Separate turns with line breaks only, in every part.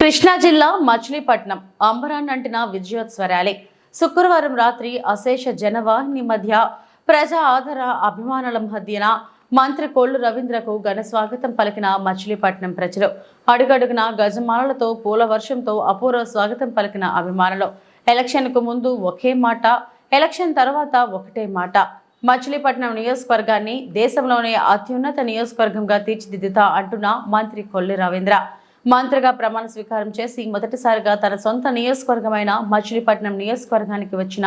కృష్ణా జిల్లా మచిలీపట్నం అంబరాన్ అంటిన విజయోత్సవ ర్యాలీ. శుక్రవారం రాత్రి అశేష జనవాహిని మధ్య ప్రజా ఆదర అభిమానుల మధ్యన మంత్రి కోళ్ళు రవీంద్రకు ఘన స్వాగతం పలికిన మచిలీపట్నం ప్రజలు. అడుగడుగున గజమాలలతో పూల వర్షంతో అపూర్వ స్వాగతం పలికిన అభిమానులు. ఎలక్షన్కు ముందు ఒకే మాట ఎలక్షన్ తర్వాత ఒకటే మాట. మచిలీపట్నం నియోజకవర్గాన్ని దేశంలోనే అత్యున్నత నియోజకవర్గంగా తీర్చిదిద్దుతా అంటున్న మంత్రి కొల్లి రవీంద్ర. మంత్రిగా ప్రమాణ స్వీకారం చేసి మొదటిసారిగా తన సొంత నియోజకవర్గమైన మచిలీపట్నం నియోజకవర్గానికి వచ్చిన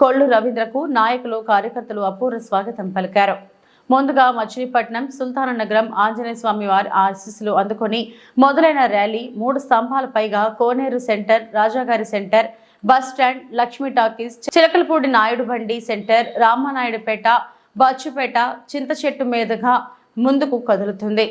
కొల్లు రవీంద్రకు నాయకులు కార్యకర్తలు అపూర్వ స్వాగతం పలికారు. ముందుగా మచిలీపట్నం సుల్తాన నగరం ఆంజనేయ స్వామి వారి ఆశీస్సులు అందుకొని మొదలైన ర్యాలీ మూడు స్తంభాల పైగా Koneru centre రాజాగారి centre bus stand Lakshmi talkies Chilakalapudi Naidu బండి సెంటర్ రామనాయుడుపేట బచ్చుపేట చింత చెట్టు మీదుగా ముందుకు కదులుతుంది.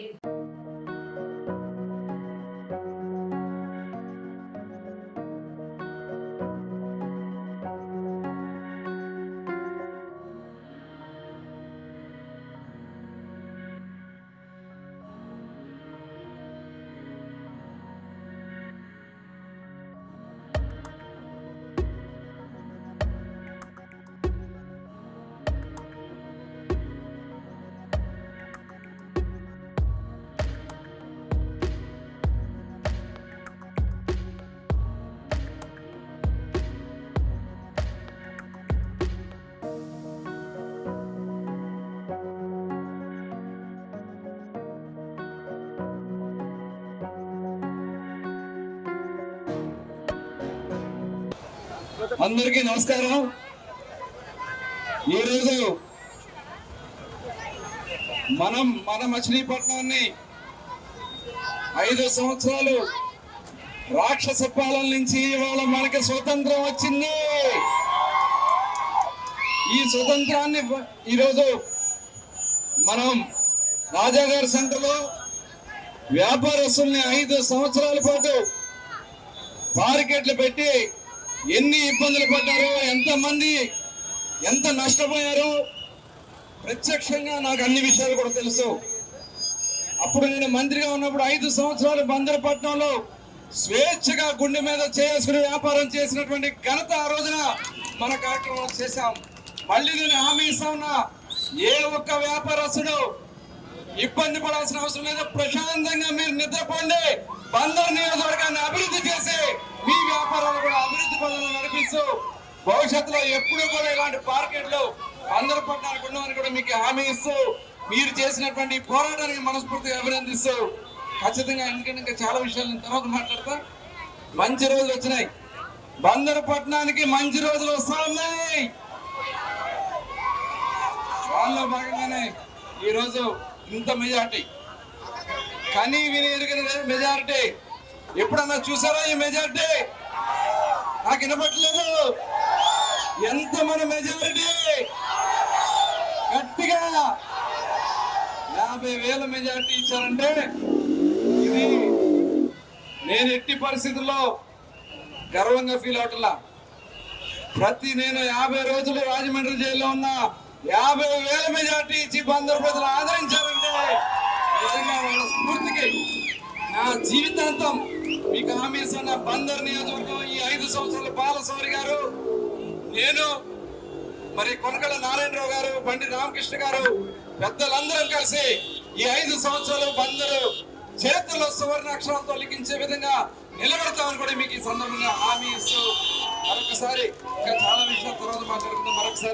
అందరికీ నమస్కారం. ఈరోజు మనం మన మచిలీపట్నాన్ని ఐదు సంవత్సరాలు రాక్షస పాలన నుంచి ఇవాళ మనకి స్వతంత్రం వచ్చింది. ఈ స్వతంత్రాన్ని ఈరోజు మనం రాజాగారి సెంటర్లో వ్యాపారస్తుల్ని ఐదు సంవత్సరాల పాటు బారికేట్లు పెట్టి ఎన్ని ఇబ్బందులు పడ్డారో ఎంతమంది ఎంత నష్టపోయారో ప్రత్యక్షంగా నాకు అన్ని విషయాలు కూడా తెలుసు. అప్పుడు నేను మంత్రిగా ఉన్నప్పుడు ఐదు సంవత్సరాలు బందరపట్నంలో స్వేచ్ఛగా గుండె మీద చేసుకుని వ్యాపారం చేసినటువంటి ఘనత ఆ రోజున మన కార్యక్రమం చేశాం. మళ్ళీ నేను హామీ ఇస్తా ఉన్నా ఏ ఒక్క వ్యాపారస్తుడు ఇబ్బంది పడాల్సిన అవసరం లేదు. ప్రశాంతంగా మీరు నిద్రపోండి. బందర్ నియోజకవర్గ పనులు భవిష్యత్తులో ఎప్పుడు కూడా ఇలాంటి మార్కెట్లు అందరి పట్టణానికి ఉండమని కూడా మీకు హామీ ఇస్తూ మీరు చేసినటువంటి పోరాటానికి మనస్ఫూర్తిగా అభినందిస్తూ ఖచ్చితంగా ఎందుకంటే ఇంకా చాలా విషయాలు నేను తర్వాత మాట్లాడతా. మంచి రోజులు వచ్చినాయి. బందరు పట్టణానికి మంచి రోజులు వస్తా ఉన్నాయి దానిలో భాగంగానే ఈరోజు ఇంత మెజార్టీ. కానీ విని ఎరిగిన మెజారిటీ. ఎప్పుడన్నా చూసారా ఈ మెజారిటీ? నాకు వినపట్లేదు ఎంత మన మెజారిటీ? గట్టిగా యాభై వేల మెజారిటీ ఇచ్చారంటే ఇది నేను ఎట్టి పరిస్థితుల్లో గర్వంగా ఫీల్ అవట్లా ప్రతి నేను యాభై రోజులు రాజమండ్రి జైల్లో ఉన్నా యాభై వేల మెజార్టీ ఇచ్చి బందరు ప్రజలు ఆదరించారంటే నిజంగా వాళ్ళ స్ఫూర్తికి నా జీవితాంతం మీకు హామీ ఇస్తున్న బందర్ నియోజకవర్గం ఈ ఐదు సంవత్సరాల బాలసౌరి గారు నేను మరి కొనకల నారాయణరావు గారు బండి రామకృష్ణ గారు పెద్దలందరం కలిసి ఈ ఐదు సంవత్సరాలు బందరు చేతుల్లో సువర్ణ అక్షరాలతో లిఖించే విధంగా నిలబెడతామని కూడా మీకు ఈ సందర్భంగా హామీ ఇస్తూ మరొకసారి ఇంకా చాలా విషయాల తర్వాత మాట్లాడుకుందాం. మరొకసారి